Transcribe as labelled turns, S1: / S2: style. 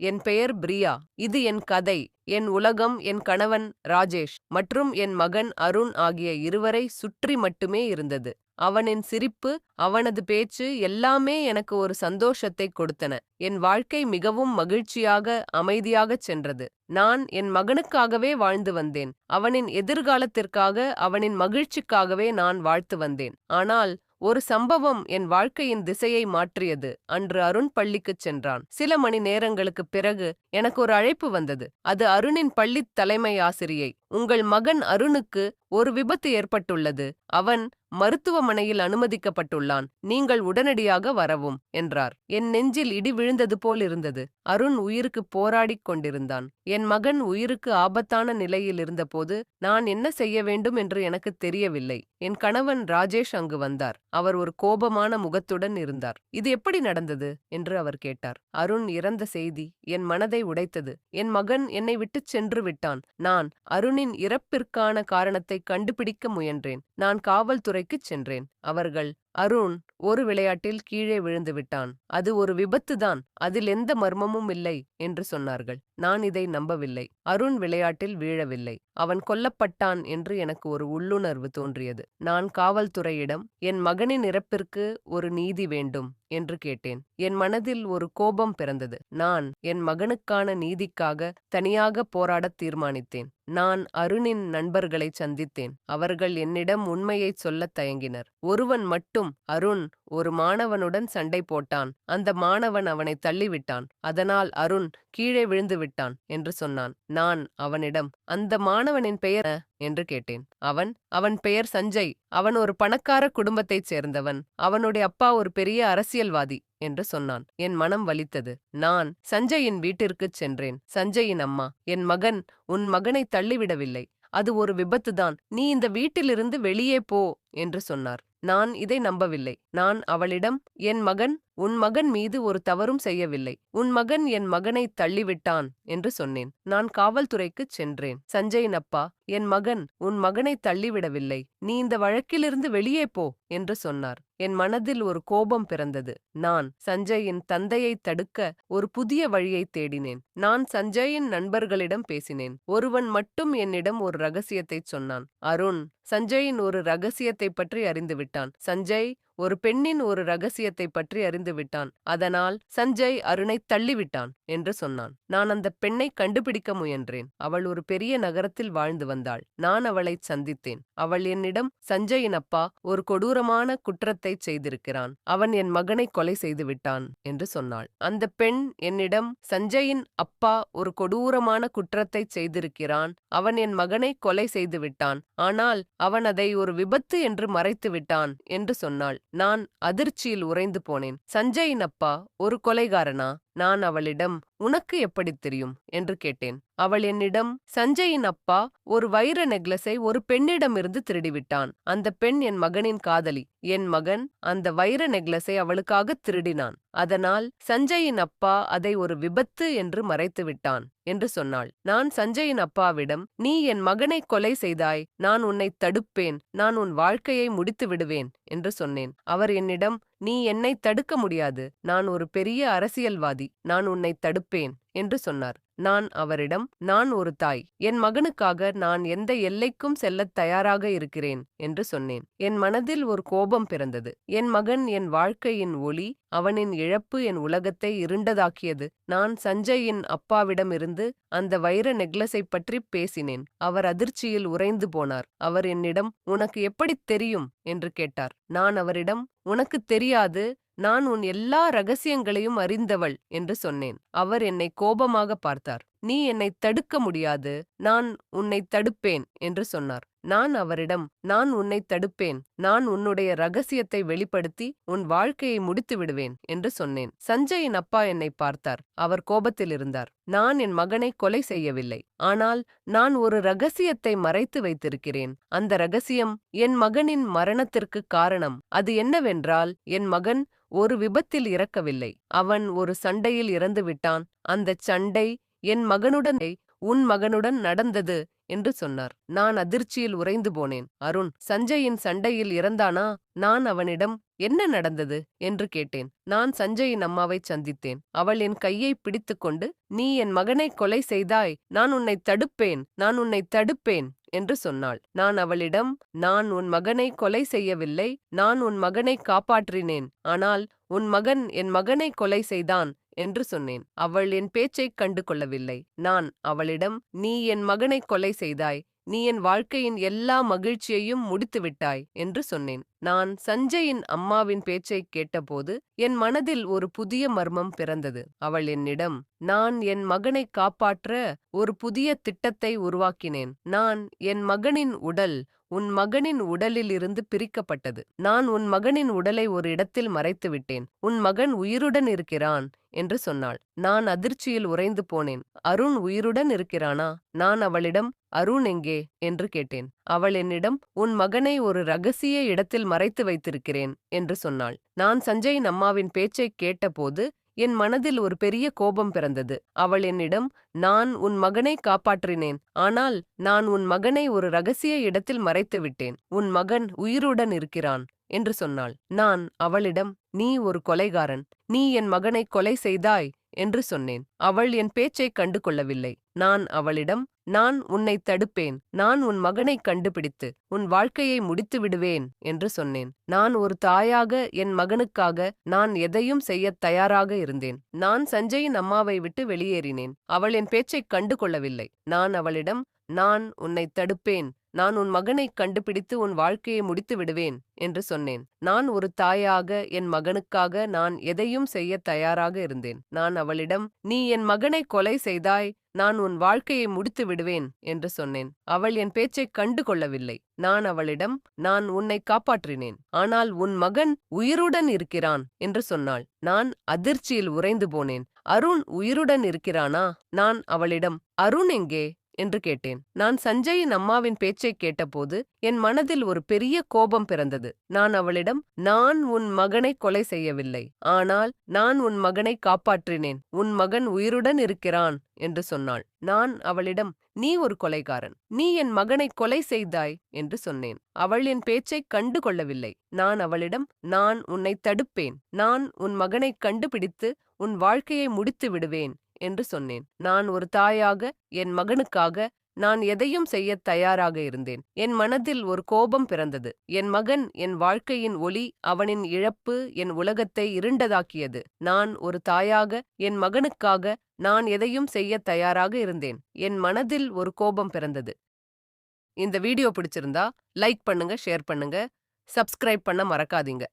S1: என் பெயர் பிரியா. இது என் கதை. என் உலகம் என் கணவன் ராஜேஷ் மற்றும் என் மகன் அருண் ஆகிய இருவரை சுற்றி மட்டுமே இருந்தது. அவனின் சிரிப்பு அவனது பேச்சு எல்லாமே எனக்கு ஒரு சந்தோஷத்தை கொடுத்தன. என் வாழ்க்கை மிகவும் மகிழ்ச்சியாக அமைதியாகச் சென்றது. நான் என் மகனுக்காகவே வாழ்ந்து வந்தேன். அவனின் எதிர்காலத்திற்காக அவனின் மகிழ்ச்சிக்காகவே நான் வாழ்த்து வந்தேன். ஆனால் ஒரு சம்பவம் என் வாழ்க்கையின் திசையை மாற்றியது. அன்று அருண் பள்ளிக்குச் சென்றான். சில மணி நேரங்களுக்குப் பிறகு எனக்கு ஒரு அழைப்பு வந்தது. அது அருணின் பள்ளித் தலைமை ஆசிரியை. உங்கள் மகன் அருணுக்கு ஒரு விபத்து ஏற்பட்டுள்ளது. அவன் மருத்துவமனையில் அனுமதிக்கப்பட்டுள்ளான். நீங்கள் உடனடியாக வரவும் என்றார். என் நெஞ்சில் இடி விழுந்தது போல் இருந்தது. அருண் உயிருக்கு போராடிக் கொண்டிருந்தான். என் மகன் உயிருக்கு ஆபத்தான நிலையில் இருந்தபோது நான் என்ன செய்ய வேண்டும் என்று எனக்கு தெரியவில்லை. என் கணவன் ராஜேஷ் அங்கு வந்தார். அவர் ஒரு கோபமான முகத்துடன் இருந்தார். இது எப்படி நடந்தது? என்று அவர் கேட்டார். அருண் இறந்த செய்தி என் மனதை உடைத்தது. என் மகன் என்னை விட்டுச் சென்று விட்டான். நான் அருண் அருணின் இறப்பிற்கான காரணத்தை கண்டுபிடிக்க முயன்றேன். நான் காவல்துறைக்குச் சென்றேன். அவர்கள் அருண் ஒரு விளையாட்டில் கீழே விழுந்து விட்டான். அது ஒரு விபத்துதான். அதில் எந்த மர்மமும் இல்லை என்று சொன்னார்கள். நான் இதை நம்பவில்லை. அருண் விளையாட்டில் வீழவில்லை. அவன் கொல்லப்பட்டான் என்று எனக்கு ஒரு உள்ளுணர்வு தோன்றியது. நான் காவல்துறையிடம் என் மகனின் இறப்பிற்கு ஒரு நீதி வேண்டும் என்று கேட்டேன். என் மனதில் ஒரு கோபம் பிறந்தது. நான் என் மகனுக்கான நீதிக்காக தனியாக போராடத் தீர்மானித்தேன். நான் அருணின் நண்பர்களை சந்தித்தேன். அவர்கள் என்னிடம் உண்மையைச் சொல்லத் தயங்கினர். ஒருவன் மட்டும் அருண் ஒரு மாணவனுடன் சண்டை போட்டான். அந்த மாணவன் அவனை தள்ளிவிட்டான். அதனால் அருண் கீழே விழுந்து விட்டான் என்று சொன்னான். நான் அவனிடம் அந்த மாணவனின் பெயர் என்று கேட்டேன். அவன் அவன் பெயர் சஞ்சய். அவன் ஒரு பணக்கார குடும்பத்தைச் சேர்ந்தவன். அவனுடைய அப்பா ஒரு பெரிய அரசியல்வாதி என்று சொன்னான். என் மனம் வலித்தது. நான் சஞ்சயின் வீட்டிற்குச் சென்றேன். சஞ்சயின் அம்மா என் மகன் உன் மகனை தள்ளிவிடவில்லை. அது ஒரு விபத்துதான். நீ இந்த வீட்டிலிருந்து வெளியே போ. என்று சொன்னார். நான் இதை நம்பவில்லை. நான் அவளிடம் என் மகன் உன் மகன் மீது ஒரு தவறும் செய்யவில்லை. உன் மகன் என் மகனை தள்ளிவிட்டான் என்று சொன்னேன். நான் காவல்துறைக்குச் சென்றேன். சஞ்சயின் அப்பா என் மகன் உன் மகனை தள்ளிவிடவில்லை. நீ இந்த வழக்கிலிருந்து வெளியே போ என்று சொன்னார். என் மனதில் ஒரு கோபம் பிறந்தது. நான் சஞ்சயின் தந்தையை தடுக்க ஒரு புதிய வழியை தேடினேன். நான் சஞ்சயின் நண்பர்களிடம் பேசினேன். ஒருவன் மட்டும் என்னிடம் ஒரு ரகசியத்தைச் சொன்னான். அருண் சஞ்சயின் ஒரு ரகசியத்தை பற்றி அறிந்துவிட்டான் சஞ்சய் ஒரு பெண்ணின் ஒரு ரகசியத்தை பற்றி அறிந்துவிட்டான் அதனால் சஞ்சய் அருணை தள்ளிவிட்டான் என்று சொன்னான். நான் அந்த பெண்ணை கண்டுபிடிக்க முயன்றேன். அவள் ஒரு பெரிய நகரத்தில் வாழ்ந்து வந்தாள். நான் அவளை சந்தித்தேன். அவள் என்னிடம் சஞ்சயின் அப்பா ஒரு கொடூரமான குற்றத்தை செய்திருக்கிறான். அவன் என் மகனை கொலை செய்து விட்டான் என்று சொன்னாள். அந்த பெண் என்னிடம் சஞ்சயின் அப்பா ஒரு கொடூரமான குற்றத்தை செய்திருக்கிறான். அவன் என் மகனை கொலை செய்து விட்டான். ஆனால் அவன் அதை ஒரு விபத்து என்று மறைத்து விட்டான் என்று சொன்னாள். நான் அதிர்ச்சியில் உறைந்து போனேன். சஞ்சயின் அப்பா ஒரு கொலைகாரனா? நான் அவளிடம் உனக்கு எப்படித் தெரியும்? என்று கேட்டேன். அவள் என்னிடம் சஞ்சயின் அப்பா ஒரு வைர நெக்லஸை ஒரு பெண்ணிடமிருந்து திருடிவிட்டான். அந்த பெண் என் மகனின் காதலி. என் மகன் அந்த வைர நெக்லஸை அவளுக்காக திருடினான். அதனால் சஞ்சயின் அப்பா அதை ஒரு விபத்து என்று மறைத்து விட்டான் என்று சொன்னாள். நான் சஞ்சயின் அப்பாவிடம் நீ என் மகனை கொலை செய்தாய். நான் உன்னை தடுப்பேன். நான் உன் வாழ்க்கையை முடித்து விடுவேன் என்று சொன்னேன். அவர் என்னிடம் நீ என்னை தடுக்க முடியாது. நான் ஒரு பெரிய அரசியல்வாதி. நான் உன்னை தடுப்பேன். என்று சொன்னார். நான் அவரிடம் நான் ஒரு தாய். என் மகனுக்காக நான் எந்த எல்லைக்கும் செல்லத் தயாராக இருக்கிறேன் என்று சொன்னேன். என் மனதில் ஒரு கோபம் பிறந்தது. என் மகன் என் வாழ்க்கையின் ஒளி அவனின் இழப்பு என் உலகத்தை இருண்டதாக்கியது. நான் சஞ்சயின் அப்பாவிடமிருந்து அந்த வைர நெக்லஸை பற்றி பேசினேன். அவர் அதிர்ச்சியில் உறைந்து போனார். அவர் என்னிடம் உனக்கு எப்படித் தெரியும்? என்று கேட்டார். நான் அவரிடம் உனக்கு தெரியாது நான் உன் எல்லா ரகசியங்களையும் அறிந்தவள் என்று சொன்னேன். அவர் என்னை கோபமாக பார்த்தார். நீ என்னை தடுக்க முடியாது. நான் உன்னை தடுப்பேன் என்று சொன்னார். நான் அவரிடம் நான் உன்னை தடுப்பேன். நான் உன்னுடைய ரகசியத்தை வெளிப்படுத்தி உன் வாழ்க்கையை முடித்து விடுவேன் என்று சொன்னேன். சஞ்சயின் அப்பா என்னை பார்த்தார். அவர் கோபத்தில் இருந்தார். நான் என் மகனை கொலை செய்யவில்லை. ஆனால் நான் ஒரு ரகசியத்தை மறைத்து வைத்திருக்கிறேன். அந்த ரகசியம் என் மகனின் மரணத்திற்கு காரணம். அது என்னவென்றால் என் மகன் ஒரு விபத்தில் இறக்கவில்லை. அவன் ஒரு சண்டையில் இறந்து விட்டான். அந்தச் சண்டை என் மகனுடன் உன் மகனுடன் நடந்தது என்று சொன்னார். நான் அதிர்ச்சியில் உறைந்து போனேன். அருண் சஞ்சயின் சண்டையில் இறந்தானா? நான் அவனிடம் என்ன நடந்தது? என்று கேட்டேன். நான் சஞ்சயின் அம்மாவைச் சந்தித்தேன். அவள் என் கையை பிடித்துக்கொண்டு நீ என் மகனை கொலை செய்தாய். நான் உன்னை தடுப்பேன். நான் உன்னை தடுப்பேன். என்று சொன்னாள். நான் அவளிடம் நான் உன் மகனை கொலை செய்யவில்லை நான் உன் மகனை காப்பாற்றினேன் ஆனால் உன் மகன் என் மகனை கொலை செய்தான் என்று சொன்னேன். அவள் என் பேச்சைக் கண்டு கொள்ளவில்லை நான் அவளிடம் நீ என் மகனை கொலை செய்தாய் நீ என் வாழ்க்கையின் எல்லா மகிழ்ச்சியையும் முடித்துவிட்டாய் என்று சொன்னேன். நான் சஞ்சயின் அம்மாவின் பேச்சைக் கேட்டபோது என் மனதில் ஒரு புதிய மர்மம் பிறந்தது. அவள் என்னிடம் நான் என் மகனை காப்பாற்ற ஒரு புதிய திட்டத்தை உருவாக்கினேன். நான் என் மகனின் உடல் உன் மகனின் உடலிலிருந்து பிரிக்கப்பட்டது. நான் உன் மகனின் உடலை ஒரு இடத்தில் மறைத்துவிட்டேன் உன் மகன் உயிருடன் இருக்கிறான் என்று சொன்னாள். நான் அதிர்ச்சியில் உறைந்து போனேன். அருண் உயிருடன் இருக்கிறானா? நான் அவளிடம் அருண் எங்கே என்று கேட்டேன். அவள் என்னிடம் உன் மகனை ஒரு ரகசிய இடத்தில் மறைத்து வைத்திருக்கிறேன் என்று சொன்னாள். நான் சஞ்சயின் அம்மாவின் பேச்சைக் கேட்டபோது என் மனதில் ஒரு பெரிய கோபம் பிறந்தது. அவள் என்னிடம் நான் உன் மகனை காப்பாற்றினேன். ஆனால் நான் உன் மகனை ஒரு ரகசிய இடத்தில் மறைத்து விட்டேன். உன் மகன் உயிருடன் இருக்கிறான். என்று சொன்னாள். நான் அவளிடம் நீ ஒரு கொலைகாரன். நீ என் மகனை கொலை செய்தாய். என்று சொன்னேன். அவள் என் பேச்சைக் கண்டு கொள்ளவில்லை நான் அவளிடம் நான் உன்னை தடுப்பேன். நான் உன் மகனை கண்டுபிடித்து உன் வாழ்க்கையை முடித்து விடுவேன் என்று சொன்னேன். நான் ஒரு தாயாக என் மகனுக்காக நான் எதையும் செய்யத் தயாராக இருந்தேன். நான் சஞ்சயின் அம்மாவை விட்டு வெளியேறினேன். அவள் என் பேச்சைக் கண்டு கொள்ளவில்லை நான் அவளிடம் நான் உன்னை தடுப்பேன். நான் உன் மகனைக் கண்டுபிடித்து உன் வாழ்க்கையை முடித்து விடுவேன் என்று சொன்னேன். நான் ஒரு தாயாக என் மகனுக்காக நான் எதையும் செய்ய தயாராக இருந்தேன். நான் அவளிடம் நீ என் மகனை கொலை செய்தாய் நான் உன் வாழ்க்கையை முடித்து விடுவேன் என்று சொன்னேன். அவள் என் பேச்சைக் கண்டு கொள்ளவில்லை நான் அவளிடம் நான் உன்னை காப்பாற்றினேன் ஆனால் உன் மகன் உயிருடன் இருக்கிறான் என்று சொன்னாள். நான் அதிர்ச்சியில் உறைந்து போனேன். அருண் உயிருடன் இருக்கிறானா? நான் அவளிடம் அருண் எங்கே? என்று கேட்டேன். நான் சஞ்சயின் அம்மாவின் பேச்சைக் கேட்டபோது என் மனதில் ஒரு பெரிய கோபம் பிறந்தது. நான் அவளிடம் நான் உன் மகனை கொலை செய்யவில்லை. ஆனால் நான் உன் மகனை காப்பாற்றினேன். உன் மகன் உயிருடன் இருக்கிறான் என்று சொன்னாள். நான் அவளிடம் நீ ஒரு கொலைகாரன். நீ என் மகனை கொலை செய்தாய் என்று சொன்னேன். அவள் என் பேச்சைக் கண்டு கொள்ளவில்லை நான் அவளிடம் நான் உன்னை தடுப்பேன். நான் உன் மகனை கண்டுபிடித்து உன் வாழ்க்கையை முடித்து விடுவேன் என்று சொன்னேன். நான் ஒரு தாயாக என் மகனுக்காக நான் எதையும் செய்யத் தயாராக இருந்தேன். என் மனதில் ஒரு கோபம் பிறந்தது. என் மகன் என் வாழ்க்கையின் ஒளி அவனின் இழப்பு என் உலகத்தை இருண்டதாக்கியது. நான் ஒரு தாயாக என் மகனுக்காக நான் எதையும் செய்யத் தயாராக இருந்தேன். என் மனதில் ஒரு கோபம் பிறந்தது. இந்த வீடியோ பிடிச்சிருந்தா லைக் பண்ணுங்க ஷேர் பண்ணுங்க. சப்ஸ்கிரைப் பண்ண மறக்காதீங்க.